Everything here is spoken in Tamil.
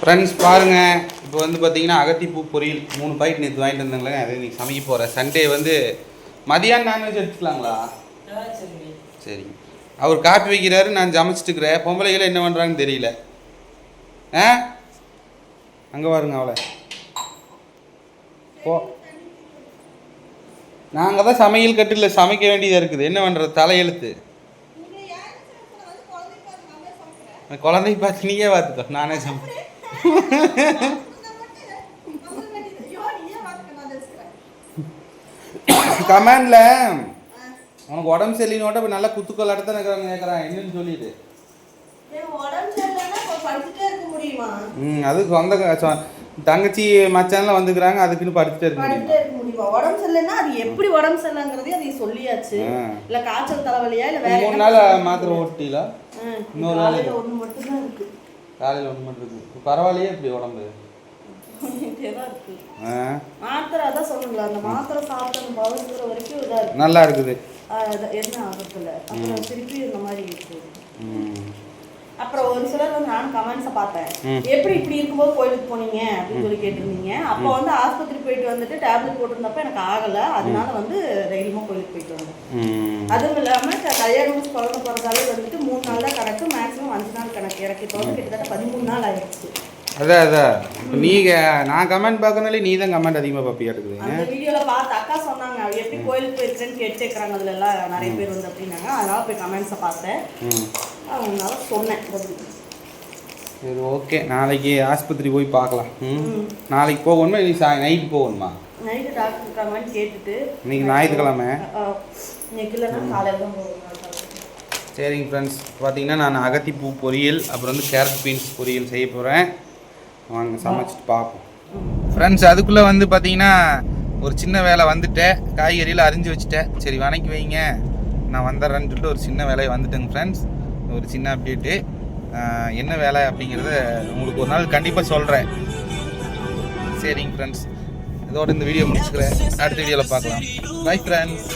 ஃப்ரெண்ட்ஸ் பாருங்கள் இப்போ வந்து பார்த்தீங்கன்னா அகத்திப்பூ பொரியல் மூணு பாக்கெட் நேற்று வாங்கிட்டு வந்தாங்களே அதை இன்னைக்கு சமைக்க போகிறேன் சண்டே வந்து மதியானம் நான்வெஜ் எடுத்துக்கலாங்களா? சரி. அவர் காப்பி வைக்கிறாரு நான் சமைச்சிட்டு இருக்கிறேன். பொம்பளைகளை என்ன பண்ணுறாங்கன்னு தெரியல. ஆ? அங்கே பாருங்க அவளை. போ. நாங்கள் தான் சமையல் கட்டில் சமைக்க வேண்டியதாக இருக்குது. என்ன பண்ணுறது தலையெழுத்து. குழந்தை பார்த்து நீயே பார்த்துக்கோ. நானே சமை கமெண்ட்ல உனக்கு உடம்பு சரியில்லைன்னு இப்போ நல்லா குத்துக்கோல் அடுத்த இருக்கிறாங்க கேட்குறான் என்னன்னு சொல்லிட்டு ம் அது சொந்த தங்கச்சி மச்சான்லாம் வந்துக்கிறாங்க அதுக்குன்னு படுத்துட்டே இருக்க முடியுமா? உடம்பு சரியில்லைன்னா அது எப்படி உடம்பு சரியில்லைங்கிறதையும் அதை சொல்லியாச்சு. இல்ல காய்ச்சல் தலைவலியா இல்ல வேற மூணு நாள்? மாத்திரை ஓட்டில இன்னொரு நாளைக்கு. ஒண்ணு மட்டும்தான் காலையில் ஒன்று மட்டும் இருக்கு. பரவாயில்லையே இப்படி உடம்பு. மாத்திரை அதான் சொன்னீங்களா அந்த மாத்திரை சாப்பிட்டு பவர்ங்கிற வரைக்கும் இதா இருக்கு நல்லா இருக்குது. என்ன ஆகத்துல அப்புறம் திருப்பி இந்த மாதிரி இருக்கு. ம். அப்புறம் ஒரு சிலர் வந்து நானும் கமெண்ட்ஸை பார்த்தேன். எப்படி இப்படி இருக்கும்போது கோயிலுக்கு போனீங்க அப்படின்னு சொல்லி கேட்டிருந்தீங்க. அப்போ வந்து ஆஸ்பத்திரி போயிட்டு வந்துட்டு டேப்லெட் போட்டிருந்தப்ப எனக்கு ஆகல. அதனால வந்து தைரியமா கோயிலுக்கு போயிட்டு வந்தேன். அதுவும் இல்லாம க- கல்யாணம் குழந்தை பிறந்தாலே வந்துட்டு மூணு நாள் தான் கணக்கு மேக்ஸிமம் அஞ்சு நாள் கணக்கு எனக்கு இப்போ வந்து கிட்டத்தட்ட பதிமூணு நாள் ஆயிடுச்சு. அதான் அதான் நீங்கள் நான் கமெண்ட் பார்க்கறனாலே நீ தான் கமெண்ட் அதிகமாக பார்ப்பியா இருக்குது? அந்த வீடியோல பார்த்து அக்கா சொன்னாங்க எப்படி கோயிலுக்கு போயிருக்கேன்னு கேட்டு கேட்குறாங்க அதுல எல்லாம் நிறைய பேர் வந்து அப்படின்னாங்க. அதனால போய் கமெண்ட்ஸை பார்த்தேன். அதனால சொன்னேன். சரி ஓகே நாளைக்கு ஆஸ்பத்திரி போய் பார்க்கலாம். ம்? நாளைக்கு போகணுமா? இன்னைக்கு சா நைட்டு போகணுமா? நைட்டு டாக்டர் இருக்காங்கன்னு கேட்டுட்டு இன்னைக்கு ஞாயிற்றுக்கிழமை? இன்னைக்கு இல்லைன்னா காலையில் தான் போகணும். சரிங்க ஃப்ரெண்ட்ஸ் பார்த்தீங்கன்னா நான் அகத்திப்பூ பொரியல் அப்புறம் வந்து கேரட் பீன்ஸ் பொரியல் செய்ய போகிறேன் வாங்க சமைச்சிட்டு பார்ப்போம். ஃப்ரெண்ட்ஸ் அதுக்குள்ளே வந்து பார்த்தீங்கன்னா ஒரு சின்ன வேலை வந்துட்டேன். காய்கறியில் அரிஞ்சு வச்சுட்டேன். சரி வணக்கி வைங்க. நான் வந்துடுறேன்னு சொல்லிட்டு ஒரு சின்ன வேலையை வந்துட்டேங்க ஃப்ரெண்ட்ஸ் ஒரு சின்ன அப்டேட்டு என்ன வேலை அப்படிங்கிறத உங்களுக்கு ஒரு நாள் கண்டிப்பாக சொல்கிறேன் சரிங்க ஃப்ரெண்ட்ஸ் இதோட இந்த வீடியோ முடிச்சுக்கிறேன். அடுத்த வீடியோவில் பார்க்கலாம். Bye friends